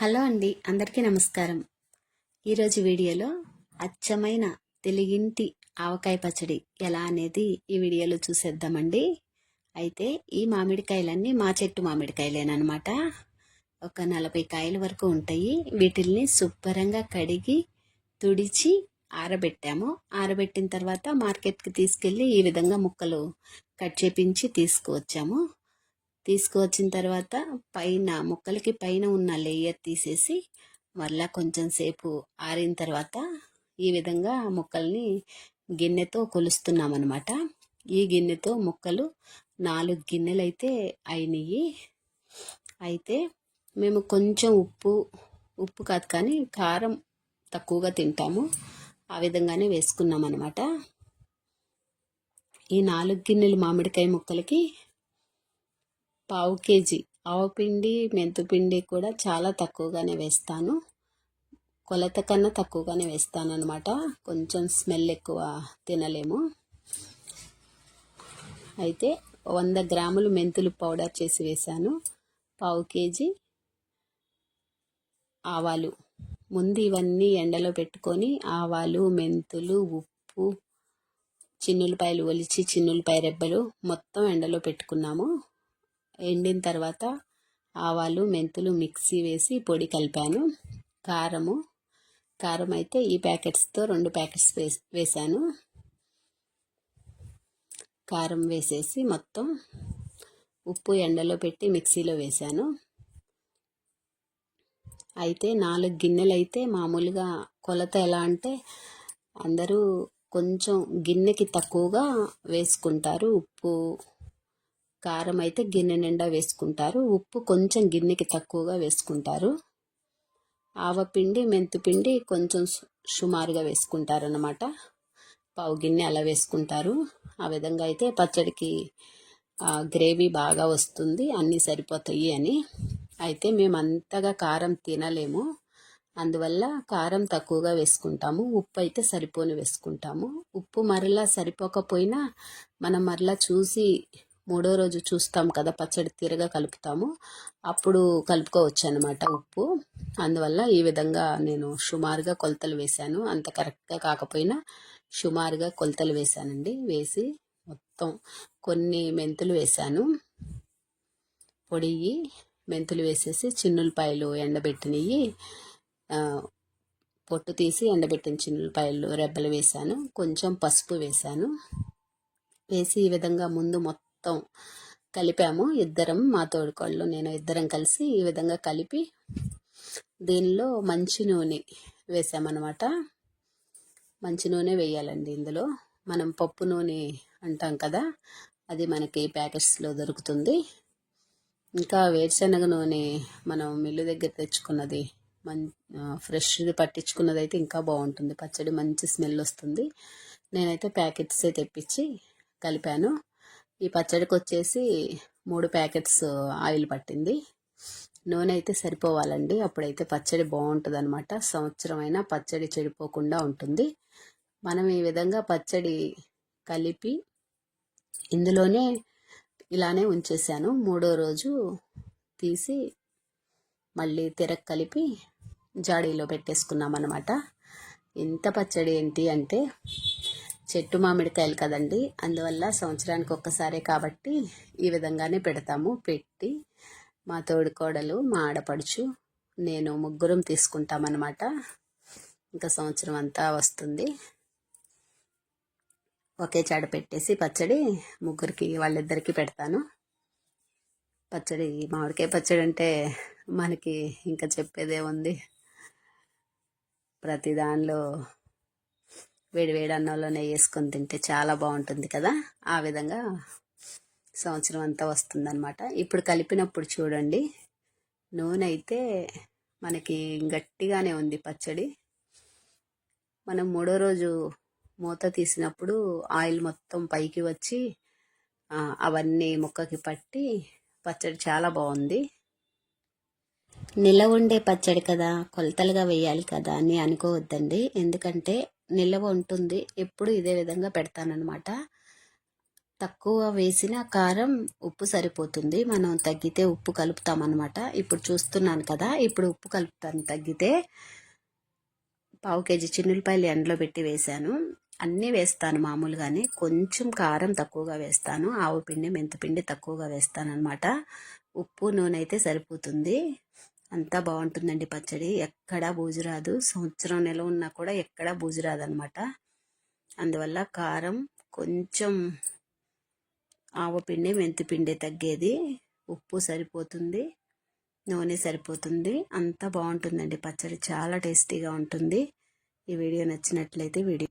Hello అండి అందరికీ నమస్కారం. ఈరోజు వీడియోలో అచ్చమైన తెలుగింటి ఆవకాయ పచ్చడి ఎలా అనేది ఈ వీడియోలో చూసేద్దామండి. అయితే ఈ మామిడికాయలన్నీ మా చెట్టు మామిడికాయలేనమాట ఒక నలభై కాయల వరకు ఉంటాయి. వీటిల్ని శుభ్రంగా కడిగి తుడిచి ఆరబెట్టాము. ఆరబెట్టిన తర్వాత మార్కెట్కి తీసుకెళ్ళి ఈ విధంగా ముక్కలు కట్ చేపించి తీసుకువచ్చాము. తీసుకువచ్చిన తర్వాత పైన ముక్కలకి పైన ఉన్న లేయర్ తీసేసి మళ్ళా కొంచెం సేపు ఆరిన తర్వాత ఈ విధంగా ముక్కల్ని గిన్నెతో కొలుస్తున్నాం అనమాట ఈ గిన్నెతో ముక్కలు నాలుగు గిన్నెలు అయితే అయినాయి అయితే మేము కొంచెం ఉప్పు ఉప్పు కాదు కానీ కారం తక్కువగా తింటాము. ఆ విధంగానే వేసుకున్నాం అనమాట ఈ నాలుగు గిన్నెలు మామిడికాయ ముక్కలకి పావు కేజీ. ఆవపిండి మెంతుపిండి కూడా చాలా తక్కువగానే వేస్తాను. కొలత కన్నా తక్కువగానే వేస్తాను అనమాట కొంచెం స్మెల్ ఎక్కువ తినలేము. అయితే వంద గ్రాములు మెంతులు పౌడర్ చేసి వేశాను. పావు కేజీ ఆవాలు. ముందు ఇవన్నీ ఎండలో పెట్టుకొని ఆవాలు మెంతులు ఉప్పు చిన్నులపాయలు ఒలిచి చిన్నులపాయ రెబ్బలు మొత్తం ఎండలో పెట్టుకున్నాము. ఎండిన తర్వాత ఆవాలు మెంతులు మిక్సీ వేసి పొడి కలిపాను. కారము కారం అయితే ఈ ప్యాకెట్స్తో రెండు ప్యాకెట్స్ వేసి వేసాను. కారం వేసేసి మొత్తం ఉప్పు ఎండలో పెట్టి మిక్సీలో వేశాను అయితే నాలుగు గిన్నెలు అయితే మామూలుగా కొలత ఎలా అంటే అందరూ కొంచెం గిన్నెకి తక్కువగా వేసుకుంటారు. ఉప్పు కారం అయితే గిన్నె నిండా వేసుకుంటారు. ఉప్పు కొంచెం గిన్నెకి తక్కువగా వేసుకుంటారు. ఆవపిండి మెంతిపిండి కొంచెం సుమారుగా వేసుకుంటారు అన్నమాట పావు గిన్నె అలా వేసుకుంటారు. ఆ విధంగా అయితే పచ్చడికి గ్రేవీ బాగా వస్తుంది. అన్నీ సరిపోతాయి అని. అయితే మేము అంతగా కారం తినలేము. అందువల్ల కారం తక్కువగా వేసుకుంటాము. ఉప్పు అయితే సరిపోని వేసుకుంటాము. ఉప్పు మరలా సరిపోకపోయినా మనం మరలా చూసి మూడో రోజు చూస్తాం కదా పచ్చడి తీరగా కలుపుతాము. అప్పుడు కలుపుకోవచ్చు అనమాట ఉప్పు. అందువల్ల ఈ విధంగా నేను సుమారుగా కొలతలు వేశాను. అంత కరెక్ట్గా కాకపోయినా సుమారుగా కొలతలు వేశానండి. వేసి మొత్తం కొన్ని మెంతులు వేశాను. పొడిగి మెంతులు వేసేసి చిన్నులపాయలు ఎండబెట్టినవి పొట్టు తీసి ఎండబెట్టిన చిన్నులపాయలు రెబ్బలు వేశాను. కొంచెం పసుపు వేశాను. వేసి ఈ విధంగా ముందు మొత్తం మొత్తం కలిపాము. ఇద్దరం మా తోడుకోళ్ళు నేను ఇద్దరం కలిసి ఈ విధంగా కలిపి దీనిలో మంచి నూనె వేసామన్నమాట. మంచి నూనె వేయాలండి ఇందులో. మనం పప్పు నూనె అంటాం కదా అది మనకి ప్యాకెట్స్లో దొరుకుతుంది. ఇంకా వేరుశనగ నూనె మనం మిల్లు దగ్గర తెచ్చుకున్నది మం ఫ్రెష్ది పట్టించుకున్నది అయితే ఇంకా బాగుంటుంది. పచ్చడి మంచి స్మెల్ వస్తుంది. నేనైతే ప్యాకెట్సే తెప్పించి కలిపాను. ఈ పచ్చడికి వచ్చేసి మూడు ప్యాకెట్స్ ఆయిల్ పట్టింది. నూనె అయితే సరిపోవాలండి. అప్పుడైతే పచ్చడి బాగుంటుంది అనమాట సంవత్సరమైనా పచ్చడి చెడిపోకుండా ఉంటుంది. మనం ఈ విధంగా పచ్చడి కలిపి ఇందులోనే ఇలానే ఉంచేసాను. మూడో రోజు తీసి మళ్ళీ తిరగ కలిపి జాడీలో పెట్టేసుకున్నాం అనమాట ఇంత పచ్చడి ఏంటి అంటే చెట్టు మామిడికాయలు కదండి. అందువల్ల సంవత్సరానికి ఒక్కసారే కాబట్టి ఈ విధంగానే పెడతాము. పెట్టి మా తోడుకోడలు మా ఆడపడుచు నేను ముగ్గురం తీసుకుంటామన్నమాట. ఇంకా సంవత్సరం అంతా వస్తుంది. ఒకే చాడ పెట్టేసి పచ్చడి ముగ్గురికి వాళ్ళిద్దరికీ పెడతాను. పచ్చడి మామిడికాయ పచ్చడి అంటే మనకి ఇంకా చెప్పేదే ఉంది. ప్రతి దానిలో వేడి వేడి అన్నంలోనే వేసుకొని తింటే చాలా బాగుంటుంది కదా? ఆ విధంగా సంవత్సరం అంతా వస్తుందన్నమాట. ఇప్పుడు కలిపినప్పుడు చూడండి. నూనె అయితే మనకి గట్టిగానే ఉంది పచ్చడి. మనం మూడో రోజు మూత తీసినప్పుడు ఆయిల్ మొత్తం పైకి వచ్చి అవన్నీ ముక్కకి పట్టి పచ్చడి చాలా బాగుంది. నిల ఉండే పచ్చడి కదా? కొలతలుగా వేయాలి కదా అని అనుకోవద్దండి. ఎందుకంటే నిల్వ ఉంటుంది. ఎప్పుడు ఇదే విధంగా పెడతానమాట తక్కువ వేసిన కారం ఉప్పు సరిపోతుంది. మనం తగ్గితే ఉప్పు కలుపుతాం అనమాట ఇప్పుడు చూస్తున్నాను కదా ఇప్పుడు ఉప్పు కలుపుతాను. తగ్గితే పావు కేజీ చిన్నులపాయలు ఎండలో పెట్టి వేశాను. అన్నీ వేస్తాను మామూలుగానే. కొంచెం కారం తక్కువగా వేస్తాను. ఆవు పిండి మెంతిపిండి తక్కువగా వేస్తాను అనమాట ఉప్పు నూనె అయితే సరిపోతుంది. అంతా బాగుంటుందండి పచ్చడి. ఎక్కడా బూజు రాదు. సంవత్సరం నెల ఉన్నా కూడా ఎక్కడా బూజు రాదు అందువల్ల కారం కొంచెం ఆవపిండి మెంతిపిండి తగ్గేది. ఉప్పు సరిపోతుంది. నూనె సరిపోతుంది. అంతా బాగుంటుందండి పచ్చడి. చాలా టేస్టీగా ఉంటుంది. ఈ వీడియో నచ్చినట్లయితే వీడియో